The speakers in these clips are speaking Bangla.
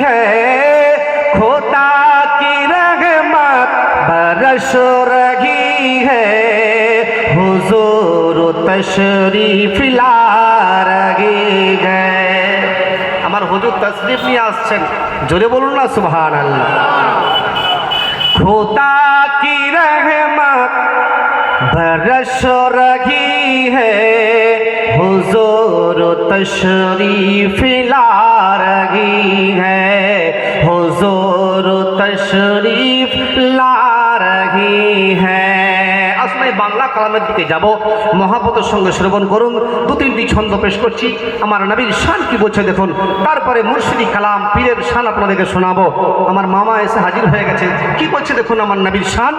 है खुदा की रहमत बरस रही है हुजूर तशरीफ ला रही है আমার হুজুর তশরিফ নিয়ে আসছেন জোরে বলুন না সুবহান আল্লাহ खुदा की रहमत बरस रही है हुजूर तशरीफ ला रही है তশরীফ লারহি হ্যাঁ। বাংলা কালামের দিকে যাব। মহাপতের সঙ্গে শ্রবণ করুন। দু তিনটি ছন্দ পেশ করছি। আমার নবীর শান কি বলছে দেখুন। তারপরে মুর্শিদি কালাম, পীরের শান আপনাদেরকে শোনাবো। আমার মামা এসে হাজির হয়ে গেছে। কি বলছে দেখুন আমার নবীর শান?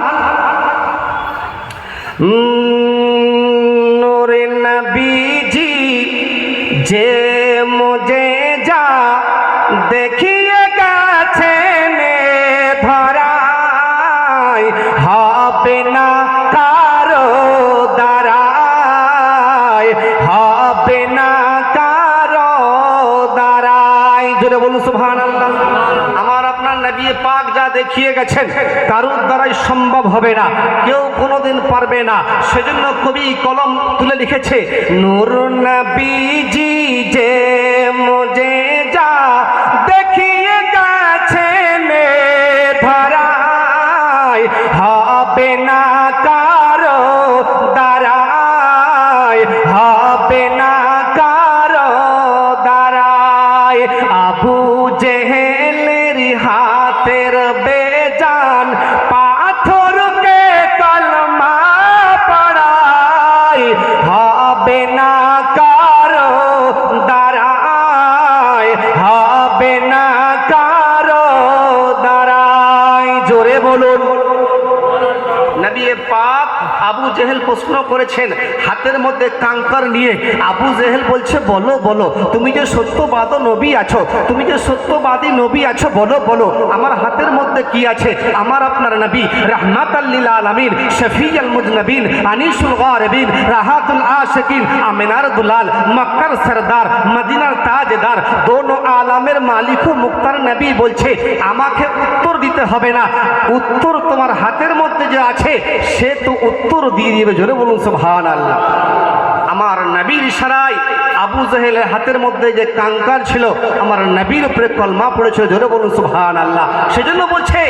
নবীজি, যে মজে দেখিয়ে গেছেন কারুর দ্বারাই সম্ভব হবে না। কেউ কোনোদিন পারবে না। সেজন্য কবি কলম তুলে লিখেছে, নূর যে যা দেখিয়ে গেছেন হবে না কারও দাঁড়ায় হবে না কারও দাঁড়ায় পাক আবু জেহেল প্রশ্ন করেছেন, হাতের মধ্যে কাঙ্কার নিয়ে। আবু জেহেল বলছে, বলো বলো, তুমি যে সত্যবাদ নবী আছো, তুমি যে সত্যবাদী নবী আছো, বলো বলো, আমার হাতের মধ্যে কি আছে? আমার আপনার নবী রহমাত আল্লিল আলমিন শফি আল মুজনবিন, আনিসুল গারবিন, রাহাতুল আশকিন, আমিনার দুলাল, মক্কার সরদার, মদিনার তাজদার, দোনো আলামের মালিক মুক্তার নবী বলছে, আমাকে উত্তর দিতে হবে না। উত্তর তোমার হাতের মধ্যে যে আছে, সে তো উত্তর দিয়ে দিবে জোরে বলুন সুবহান আল্লাহ আমার নবীর ইশারায় আবু জাহেলের হাতের মধ্যে যে কাঙ্কার ছিল, আমার নবীর উপরে কলমা পড়েছিল, জোরে বলুন সুবহান আল্লাহ সেজন্য বলছে,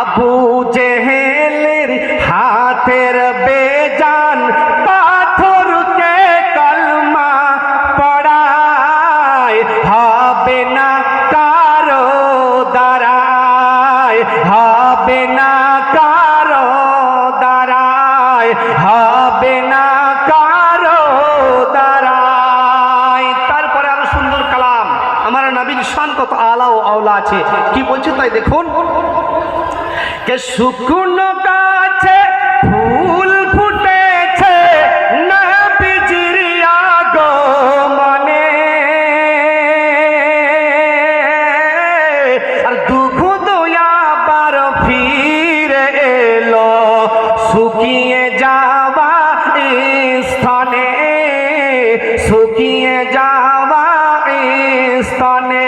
আবু জেহেলের হাতের বেজান পাথরকে কলমা পড়ায় হবে না কারও দাঁড়ায় হবে না কত আলা ও আওলা আছে। কি বলছে তাই দেখুন। কে শুকনো গাছে ফুল ফুটেছে নবীজির আগমনে। আর দুঃখ দয়াবার ফিরে এলো, শুকিয়ে যাওয়া স্থানে, শুকিয়ে যাওয়া স্থানে